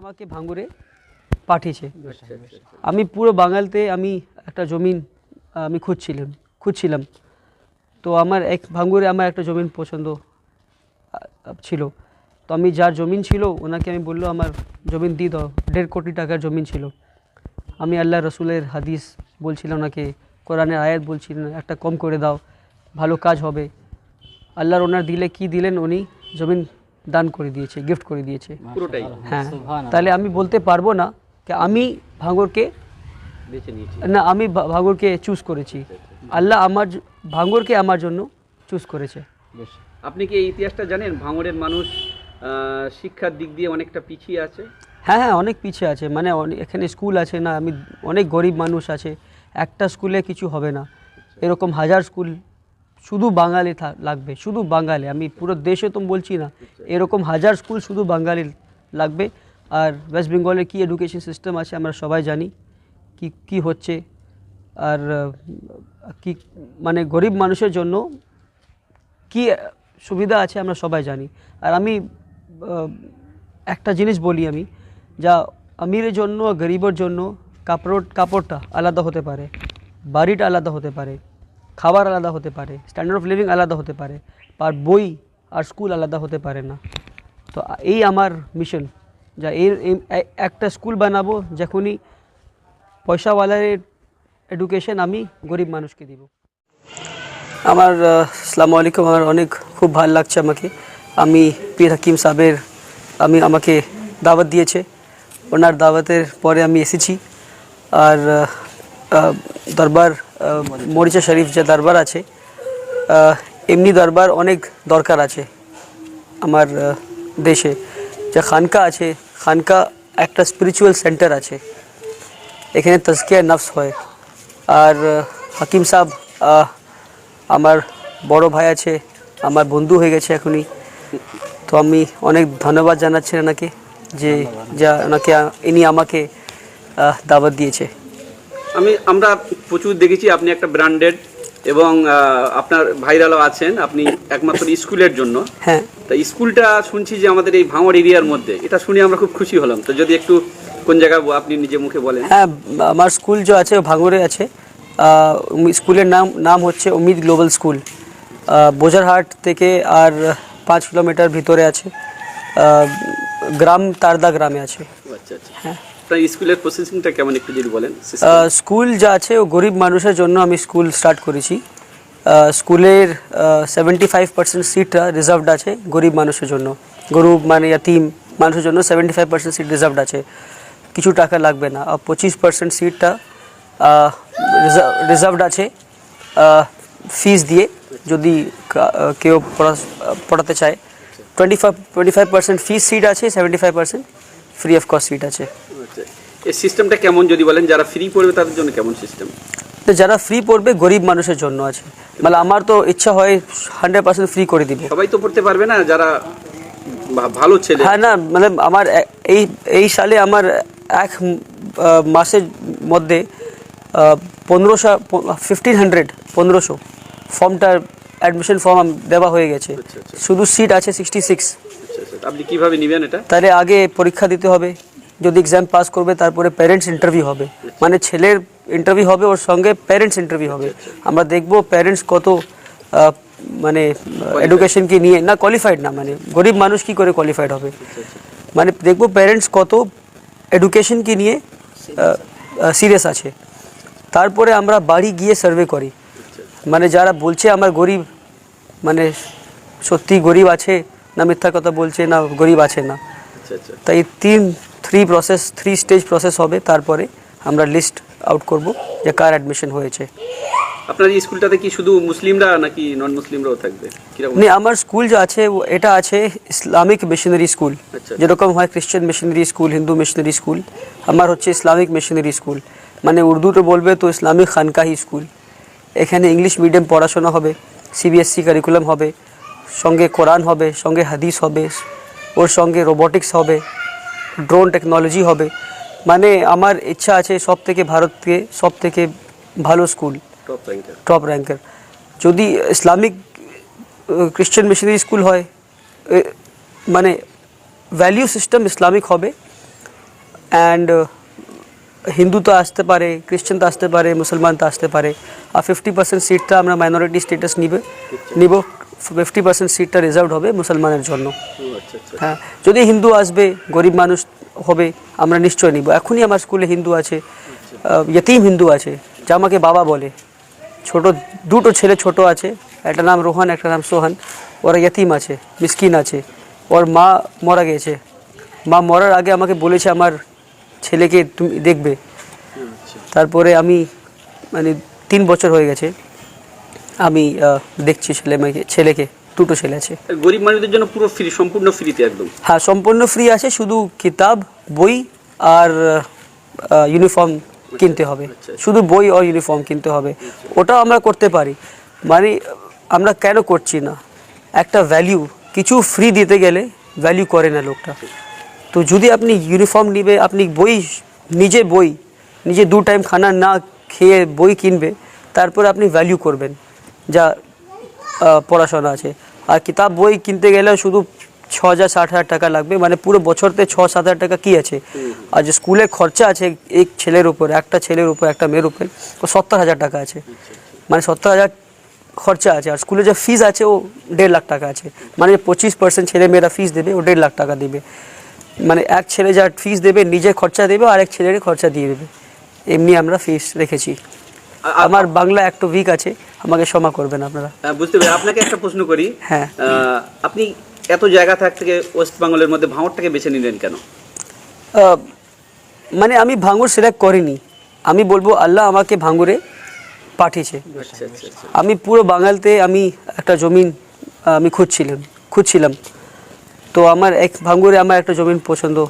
আমাকে ভাঙ্গুরে পাঠিয়েছে। আমি পুরো বাঙালতে আমি একটা জমিন আমি খুঁজছিলাম খুঁজছিলাম। তো আমার এক ভাঙ্গুরে আমার একটা জমিন পছন্দ ছিল। তো আমি যার জমিন ছিল, ওনাকে আমি বলল, আমার জমিন দিয়ে দাও, দেড় কোটি টাকার জমিন ছিল। আমি আল্লাহ রসুলের হাদিস বলছিলাম, ওনাকে কোরআনের আয়াত বলছিলেন একটা কম করে দাও, ভালো কাজ হবে। আল্লাহর ওনার দিলে কি দিলেন উনি? জমিন দান করে দিয়েছে গিফট করে দিয়েছে। পুরোটাই? হ্যাঁ তাহলে আমি বলতে পারব না যে আমি ভাঙরকে বেছে নিয়েছি। না আমি ভাঙরকে চুজ করেছি। আল্লাহ আমার ভাঙরকে আমার জন্য চুজ করেছে। আপনি কি এই ইতিহাসটা জানেন? ভাঙড়ের মানুষ শিক্ষার দিক দিয়ে অনেকটা পিছিয়ে আছে? হ্যাঁ হ্যাঁ অনেক পিছিয়ে আছে। মানে এখানে স্কুল আছে না আমি অনেক গরিব মানুষ আছে। একটা স্কুলে কিছু হবে না। এরকম হাজার স্কুল শুধু বাঙালি লাগবে, শুধু বাঙালি, আমি পুরো দেশে তো বলছি না, এরকম হাজার স্কুল শুধু বাঙালি লাগবে। আর ওয়েস্ট বেঙ্গলের কী এডুকেশন সিস্টেম আছে আমরা সবাই জানি, কি কি হচ্ছে, আর কি মানে গরিব মানুষের জন্য কি সুবিধা আছে আমরা সবাই জানি। আর আমি একটা জিনিস বলি আমি, যা আমিরের জন্য, গরিবের জন্য কাপড়, কাপড়টা আলাদা হতে পারে, বাড়িটা আলাদা হতে পারে খাবার আলাদা হতে পারে স্ট্যান্ডার্ড অফ লিভিং আলাদা হতে পারে আর বই আর স্কুল আলাদা হতে পারে না। তো এই আমার মিশন যা এর একটা স্কুল বানাবো যখনই পয়সাওয়ালার এডুকেশন আমি গরিব মানুষকে দিব। আমার আসসালামু আলাইকুম, আমার অনেক খুব ভালো লাগছে আমাকে। আমি পীর হাকিম সাহেবের, আমি, আমাকে দাওয়াত দিয়েছে। ওনার দাওয়াতের পরে আমি এসেছি। আর দরবার মরিচা শরীফ যে দরবার আছে এমনি দরবার অনেক দরকার আছে আমার দেশে। যে খানকা আছে, খানকা একটা স্পিরিচুয়াল সেন্টার আছে। এখানে তজকিয়া নফস হয়। আর হাকিম সাহেব আমার বড় ভাই আছে, আমার বন্ধু হয়ে গেছে এখনই। তো আমি অনেক ধন্যবাদ জানাচ্ছি ওনাকে যে, যা ওনাকে, ইনি আমাকে দাওয়াত দিয়েছে। আমি আমরা প্রচুর দেখেছি আপনি একটা ব্র্যান্ডেড এবং আপনার ভাইরালও আছেন আপনি একমাত্র স্কুলের জন্য। হ্যাঁ। তা স্কুলটা শুনছি যে আমাদের এই ভাঙড় এরিয়ার মধ্যে এটা শুনে আমরা খুব খুশি হলাম। তো যদি একটু কোন জায়গায় আপনি নিজে মুখে বলেন। হ্যাঁ আমার স্কুল যে আছে ভাঙড়ে আছে। স্কুলের নাম নাম হচ্ছে উমিদ গ্লোবাল স্কুল। বোজারহাট থেকে আর পাঁচ কিলোমিটার ভিতরে আছে। গ্রাম তারদা গ্রামে আছে। আচ্ছা আচ্ছা। আপনার স্কুলের প্রসেসিংটা কেমন একটু যদি বলেন? স্কুল যা আছে, ও গরিব মানুষের জন্য আমি স্কুল স্টার্ট করেছি। স্কুলের সেভেন্টি ফাইভ পার্সেন্ট সিটটা রিজার্ভড আছে গরিব মানুষের জন্য। গরিব মানে ইয়াতিম মানুষের জন্য seventy five percent seat reserved আছে। কিছু টাকা লাগবে না। আর পঁচিশ পার্সেন্ট সিটটা রিজার্ভড আছে ফিস দিয়ে যদি কেউ পড়া- পড়াতে চায়। Twenty five twenty five percent fees seat আছে seventy five percent free of cost seat আছে। আচ্ছা এই সিস্টেমটা কেমন যদি বলেন যারা ফ্রি পড়বে তাদের জন্য কেমন সিস্টেম তো যারা ফ্রি পড়বে গরিব মানুষের জন্য আছে। মানে আমার তো ইচ্ছা হয় হান্ড্রেড পার্সেন্ট ফ্রি করে দিব। সবাই তো পড়তে পারবে না যারা ভালো ছেলে। হ্যাঁ না মানে আমার এই এই সালে আমার এক মাসের মধ্যে পনেরোশো ফিফটিন হান্ড্রেড পনেরোশো। ফর্মটার অ্যাডমিশন ফর্ম দেওয়া হয়ে গেছে। আচ্ছা, আচ্ছা। শুধু সিট আছে সিক্সটি সিক্স আচ্ছা আচ্ছা। আপনি কীভাবে নেবেন এটা? তাহলে আগে পরীক্ষা দিতে হবে। যদি এক্সাম পাস করবে তারপরে প্যারেন্টস ইন্টারভিউ হবে। মানে ছেলের ইন্টারভিউ হবে ওর সঙ্গে প্যারেন্টস ইন্টারভিউ হবে। আমরা দেখব প্যারেন্টস কত মানে এডুকেশনকে নিয়ে না কোয়ালিফাইড না মানে গরিব মানুষ কি করে কোয়ালিফাইড হবে? মানে দেখব প্যারেন্টস কত এডুকেশনকে নিয়ে সিরিয়াস আছে। তারপরে আমরা বাড়ি গিয়ে সার্ভে করি। মানে যারা বলছে আমার গরিব মানে সত্যি গরিব আছে না মিথ্যা কথা বলছে না গরিব আছে না। আচ্ছা আচ্ছা। তাই তিন three process three stage process হবে তারপরে আমরা লিস্ট আউট করব যে কার অ্যাডমিশন হয়েছে। আপনার এই স্কুলটাতে কি শুধু মুসলিমরা নাকি নন মুসলিমরাও থাকবে মানে আমার স্কুল যে আছে এটা আছে ইসলামিক মিশনারি স্কুল। যেরকম হয় Christian missionary school Hindu missionary school আমার হচ্ছে ইসলামিক মিশনারি স্কুল মানে উর্দুতে বলবে তো ইসলামিক খানকাহি স্কুল এখানে ইংলিশ মিডিয়াম পড়াশোনা হবে সিবিএসসি কারিকুলাম হবে সঙ্গে কোরআন হবে সঙ্গে হাদিস হবে ওর সঙ্গে রোবোটিক্স হবে ড্রোন টেকনোলজি হবে। মানে আমার ইচ্ছা আছে সব থেকে ভারতকে সব থেকে ভালো স্কুল টপ র্যাঙ্কার যদি ইসলামিক খ্রিশ্চান মিশনারি স্কুল হয় মানে ভ্যালিউ সিস্টেম ইসলামিক হবে। অ্যান্ড হিন্দু তো আসতে পারে খ্রিশ্চান তো আসতে পারে মুসলমান তো আসতে পারে। আর ফিফটি পার্সেন্ট সিটটা আমরা মাইনরিটি স্টেটাস নিবে নিব। ফিফটি পার্সেন্ট সিটটা রিজার্ভ হবে মুসলমানের জন্য। আচ্ছা আচ্ছা। হ্যাঁ যদি হিন্দু আসবে গরিব মানুষ হবে আমরা নিশ্চয় নিব। এখনই আমার স্কুলে হিন্দু আছে ইয়তিম হিন্দু আছে যা আমাকে বাবা বলে। ছোট দুটো ছেলে ছোট আছে একটা নাম রোহান একটা নাম সোহান। ওরা ইয়তিম আছে মিসকিন আছে। ওর মা মরা গেছে। মা মরার আগে আমাকে বলেছে আমার ছেলেকে তুমি দেখবে। আচ্ছা। তারপরে আমি মানে তিন বছর হয়ে গেছে। আমি দেখছি ছেলে মেয়েকে ছেলেকে দুটো ছেলে আছে। গরিব মানুষদের জন্য পুরো ফ্রি সম্পূর্ণ ফ্রিতে একদম? হ্যাঁ সম্পূর্ণ ফ্রি আছে শুধু কিতাব বই আর ইউনিফর্ম কিনতে হবে। আচ্ছা। শুধু বই আর ইউনিফর্ম কিনতে হবে। ওটাও আমরা করতে পারি। মানে আমরা কেন করছি না? একটা ভ্যালিউ কিছু ফ্রি দিতে গেলে ভ্যালিউ করে না লোকটা। তো যদি আপনি ইউনিফর্ম নিবে আপনি বই নিজে বই নিজে দু টাইম খানা না খেয়ে বই কিনবে তারপর আপনি ভ্যালিউ করবেন। যা পড়াশোনা আছে। আর কিতাব বই কিনতে গেলে শুধু ছ হাজার ষাট হাজার টাকা লাগবে। মানে পুরো বছরতে ছ সাত হাজার টাকা কি আছে? আর যে স্কুলে খরচা আছে এক ছেলের উপর একটা ছেলের উপর একটা মেয়ের উপর ও সত্তর হাজার টাকা আছে। মানে সত্তর হাজার খরচা আছে। আর স্কুলে যে ফিস আছে ও দেড় লাখ টাকা আছে। মানে পঁচিশ পার্সেন্ট ছেলে মেয়েরা ফিস দেবে ও দেড় লাখ টাকা দেবে। মানে এক ছেলে যা ফিস দেবে নিজে খরচা দেবে আর এক ছেলের খরচা দিয়ে দেবে। এমনি আমরা ফিস রেখেছি। আমার বাংলা একটু উইক আছে। আমাকে ক্ষমা করবেন আপনারা। আহ, বুঝতে পারি আপনাকে একটা প্রশ্ন করি। হ্যাঁ। আপনি এত জায়গা থাক থেকে ওয়েস্ট বেঙ্গলের মধ্যে ভাঙরটাকে বেছে নিলেন কেন? মানে আমি ভাঙুর সিলেক্ট করিনি। আমি বলব আল্লাহ আমাকে ভাঙুরে পাঠিয়েছে। আচ্ছা আচ্ছা আচ্ছা। আমি পুরো বাঙালতে আমি একটা জমিন আমি খুঁজছিলাম খুঁজছিলাম। তো আমার এক ভাঙ্গুরে আমার একটা জমিন পছন্দ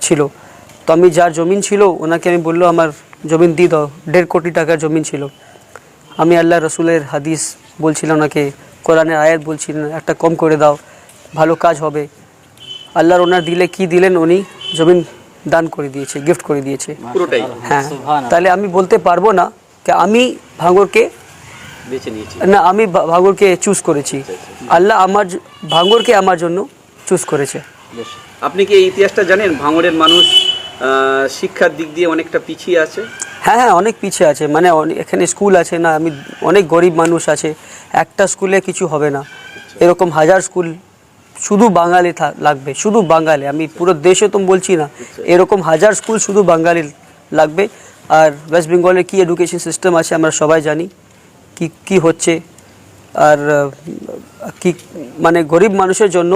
ছিল। তো আমি যার জমিন ছিল ওনাকে আমি বলল আমার জমিন দিয়ে দাও। দেড় কোটি টাকার জমিন ছিল। আমি আল্লাহ রসুলের হাদিস বলছিলাম ওনাকে কোরআনের আয়াত বলছিলেন একটা কম করে দাও ভালো কাজ হবে। আল্লাহর ওনার দিলে কি দিলেন উনি? জমিন দান করে দিয়েছে গিফট করে দিয়েছে। পুরোটাই? হ্যাঁ। তাহলে আমি বলতে পারব না যে আমি ভাঙরকে না আমি ভাঙরকে চুজ করেছি। আল্লাহ আমার ভাঙরকে আমার জন্য চুজ করেছে। আপনি কি এই ইতিহাসটা জানেন? ভাঙরের মানুষ শিক্ষার দিক দিয়ে অনেকটা পিছিয়ে আছে? হ্যাঁ হ্যাঁ অনেক পিছিয়ে আছে। মানে এখানে স্কুল আছে না, আমি অনেক গরিব মানুষ আছে। একটা স্কুলে কিছু হবে না। এরকম হাজার স্কুল শুধু বাঙালি লাগবে, শুধু বাঙালি। আমি পুরো দেশে তো বলছি না, এরকম হাজার স্কুল শুধু বাঙালি লাগবে। আর ওয়েস্ট বেঙ্গলের কী এডুকেশন সিস্টেম আছে আমরা সবাই জানি, কি কি হচ্ছে। আর কি মানে গরিব মানুষের জন্য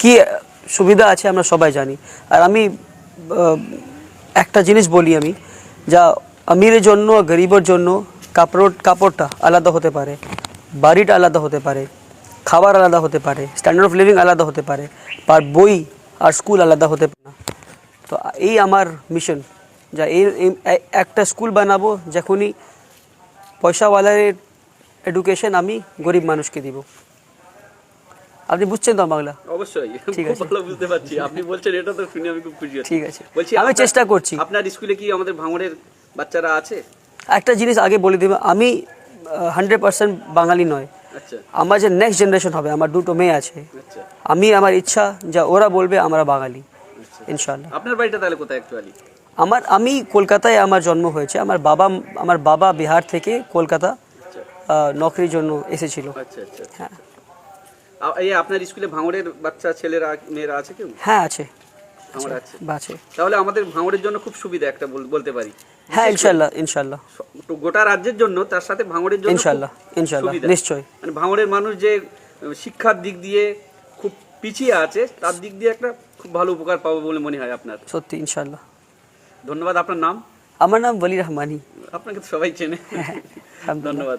কি সুবিধা আছে আমরা সবাই জানি। আর আমি একটা জিনিস বলি আমি যা আমিরের জন্য আর গরিবের জন্য কাপড়, কাপড়টা আলাদা হতে পারে, বাড়িটা আলাদা হতে পারে, খাবার আলাদা হতে পারে স্ট্যান্ডার্ড অফ লিভিং আলাদা হতে পারে, আর বই আর স্কুল আলাদা হতে পারে না। তো এই আমার মিশন যা এই একটা স্কুল বানাবো যখনই পয়সাওয়ালার এডুকেশন আমি গরিব মানুষকে দিব। আপনি বুঝছেন তো বাংলা? অবশ্যই ঠিক আছে। ভালো বুঝতে পারছি। আপনি বলছেন এটা তো শুনে আমি খুব খুশি হচ্ছি। ঠিক আছে। বলছি আমি চেষ্টা করছি। আপনার স্কুলে কি আমাদের ভাঙড়ের বাচ্চারা আছে? একটা জিনিস আগে বলে দেবো আমি হান্ড্রেড পার্সেন্ট বাঙালি নয়। আচ্ছা। আমার যে নেক্সট জেনারেশন হবে আমার দুটো মেয়ে আছে। আচ্ছা। আমি আমার ইচ্ছা যা ওরা বলবে আমরা বাঙালি ইনশাল্লাহ আপনার বাড়িটা তাহলে কোথায় অ্যাকচুয়ালি আমার আমি কলকাতায় আমার জন্ম হয়েছে। আমার বাবা আমার বাবা বিহার থেকে কলকাতা আচ্ছা। নকরির জন্য এসেছিল। আচ্ছা আচ্ছা হ্যাঁ। এই আপনার স্কুলে ভাঙড়ের বাচ্চা ছেলেরা মেয়েরা আছে কেউ? হ্যাঁ আছে। আছে আছে। তাহলে আমাদের ভাঙড়ের জন্য খুব সুবিধা একটা বলতে পারি। হ্যাঁ ইনশাল্লাহ ইনশাল্লাহ। গোটা রাজ্যের জন্য তার সাথে ভাঙড়ের জন্য ইনশাল্লাহ ইনশাল্লাহ। নিশ্চয়ই। মানে ভাঙড়ের মানুষ যে শিক্ষার দিক দিয়ে খুব পিছিয়ে আছে তার দিক দিয়ে একটা খুব ভালো উপকার পাবো বলে মনে হয় আপনার। সত্যি ইনশাল্লাহ। ধন্যবাদ আপনার নাম? আমার নাম বলি রহমানি। আপনাকে তো সবাই চেনে। আলহামদুলিল্লাহ। ধন্যবাদ।